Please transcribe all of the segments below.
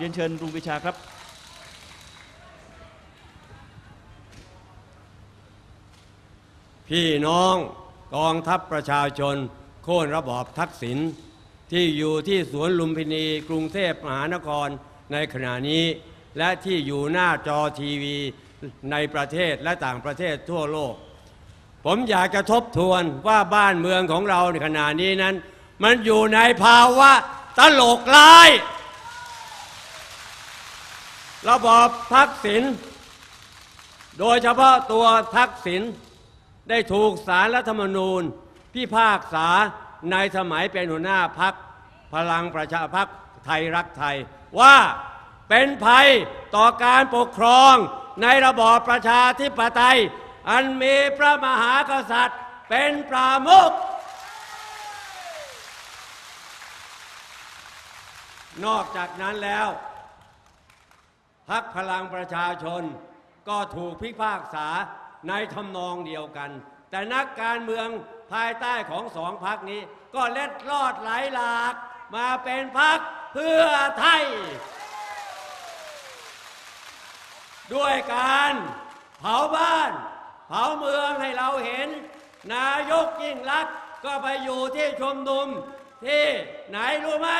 เรียนเชิญลุงปรีชาครับ พี่น้องกองทัพประชาชน โค่นระบอบทักษิณที่อยู่ที่สวนลุมพินี กรุงเทพมหานครในขณะนี้ และที่อยู่หน้าจอทีวีในประเทศและต่างประเทศทั่วโลก ผมอยากจะทบทวนว่าบ้านเมืองของเราในขณะนี้นั้น มันอยู่ในภาวะตลกร้าย ระบอบทักษิณโดยเฉพาะตัวทักษิณได้ถูกสารรัฐธรรมนูญ พิพากษาในสมัยเป็นหัวหน้าพักพลังประชาพักไทยรักไทย ว่าเป็นภัยต่อการปกครองในระบอบประชาธิปไตย อันมีพระมหากษัตริย์เป็นประมุขนอกจากนั้นแล้ว พักพลังประชาชน ก็ถูกพิพากษาในทำนองเดียวกัน แต่นักการเมืองภายใต้ของสองพักนี้ ก็เล็ดลอดไหลหลากมาเป็นพักเพื่อไทย ด้วยการเผาบ้าน เผาเมืองให้เราเห็น นายกยิ่งรักษณ์ก็ไปอยู่ที่ชมนุมที่ไหนรู้ไหม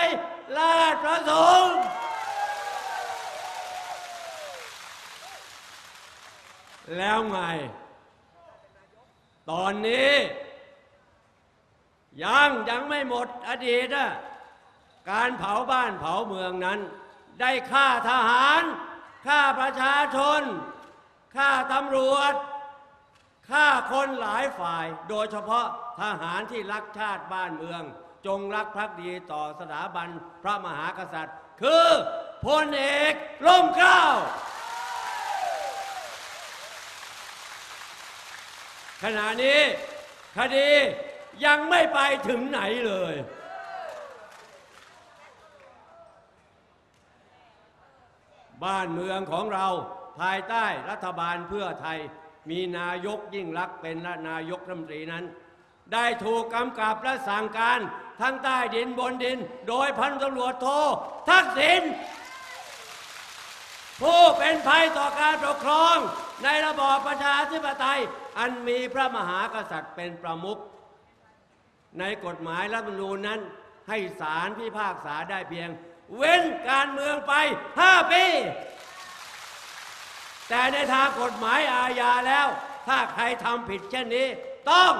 ลาดประสงค์ แล้วไง ตอนนี้ ยังยังไม่หมดอดีตนะการเผาบ้านเผาเมืองนั้น ได้ฆ่าทหารฆ่าประชาชนฆ่าตำรวจฆ่าคนหลายฝ่าย โดยเฉพาะทหารที่รักชาติบ้านเมือง จงรักภักดีต่อสถาบันพระมหากษัตริย์ คือพลเอกล่มเกล้า ขณะนี้คดียังไม่ไปถึงไหนเลย บ้านเมืองของเราภายใต้รัฐบาลเพื่อไทยมีนายกยิ่งรักเป็นนายกรัฐมนตรีนั้น ได้ถูกกำกับและสั่งการทั้งใต้ดินบนดิน โดยพันตำรวจโททักษิณ ผู้เป็นภัยต่อการปกครอง ในระบอบประชาธิปไตย อันมีพระมหากษัตริย์เป็นประมุขในกฎหมายรัฐธรรมนูญนั้น ให้ศาลพิพากษาได้เพียง เว้นการเมืองไป 5 ปี แต่ในทางกฎหมายอาญาแล้ว ถ้าใครทำผิดเช่นนี้ ต้อง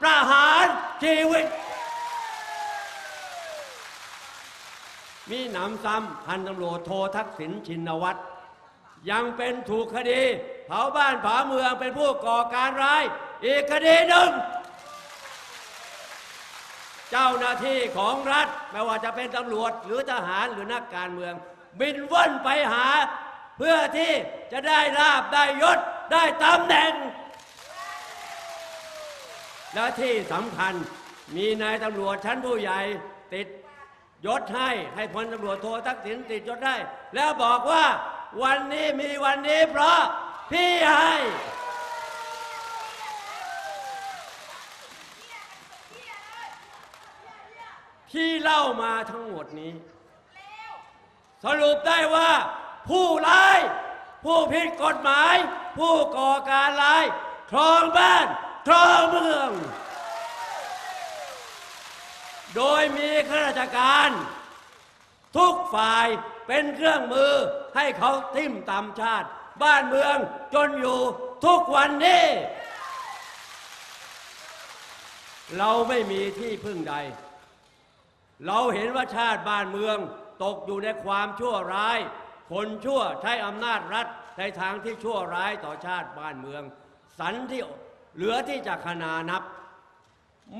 ประหารชีวิต มีหนำซ้ำพันตำรวจโททักษิณชินวัตร ยังเป็นถูกคดี เผาบ้านเผาเมืองเป็นผู้ก่อการร้าย อีกคดีหนึ่ง เจ้าหน้าที่ของรัฐไม่ว่าจะเป็นตำรวจหรือทหารหรือนักการเมือง บินว่อนไปหา เพื่อที่จะได้ลาบได้ยศได้ตำแหน่ง และที่สำคัญมีนายตำรวจชั้นผู้ใหญ่ติดยศให้ให้พลตำรวจโททักษิณติดยศได้ แล้วบอกว่า วันนี้มีวันนี้เพราะพี่ให้ที่เล่ามาทั้งหมดนี้ สรุปได้ว่า ผู้ร้าย ผู้ผิดกฎหมาย ผู้ก่อการร้ายครองบ้านครองเมือง โดยมีข้าราชการ ทุกฝ่าย เป็นเครื่องมือให้เขาทิ่มตำชาติ บ้านเมืองจนอยู่ทุกวันนี้ เราไม่มีที่พึ่งใด เราเห็นว่าชาติบ้านเมืองตกอยู่ในความชั่วร้าย คนชั่วใช้อำนาจรัฐในทางที่ชั่วร้ายต่อชาติบ้านเมือง สันที่เหลือที่จะขนานับ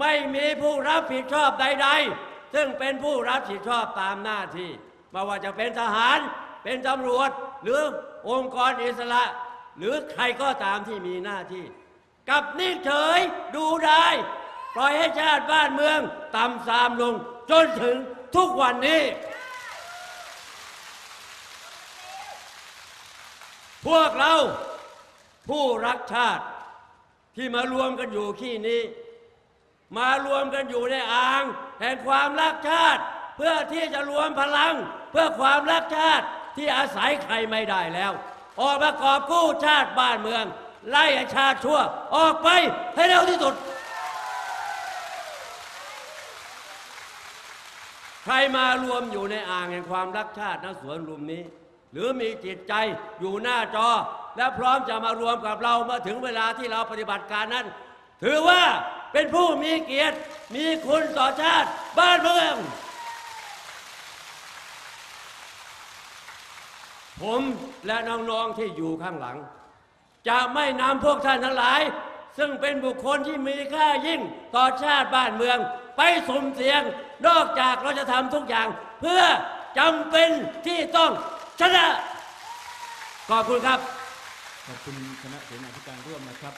ไม่มีผู้รับผิดชอบใด ๆ ซึ่งเป็นผู้รับผิดชอบตามหน้าที่ ไม่ว่าจะเป็นทหาร เป็นตำรวจ หรือองค์กรอิสระ หรือใครก็ตามที่มีหน้าที่ กับนิ่งเฉยดูได้ ปล่อยให้ชาติบ้านเมืองต่ำทรามลง จนถึงทุกวันนี้ พวกเราผู้รักชาติที่มารวมกันอยู่ที่นี้ มารวมกันอยู่ในอ่าง แห่งความรักชาติ เพื่อที่จะรวมพลัง เพื่อความรักชาติที่อาศัยใครไม่ได้แล้ว ออกมากอบกู้ชาติบ้านเมือง ไล่ชาติชั่ว ออกไปให้เร็วที่สุด ใครมารวมอยู่ในอ่างแห่งความรักชาติณสวนลุมนี้ หรือมีจิตใจอยู่หน้าจอ และพร้อมจะมารวมกับเราเมื่อถึงเวลาที่เราปฏิบัติการนั้น ถือว่าเป็นผู้มีเกียรติมีคุณต่อชาติบ้านเมือง ผมและน้องๆที่อยู่ข้างหลัง จะไม่นำพวกท่านทั้งหลาย ซึ่งเป็นบุคคลที่มีค่ายิ่งต่อชาติบ้านเมือง ไปสุ่มเสี่ยง นอกจากเราจะทำทุกอย่าง เพื่อจำเป็นที่ต้องชนะ ขอบคุณครับ ขอบคุณคณะเสนาธิการร่วมนะครับ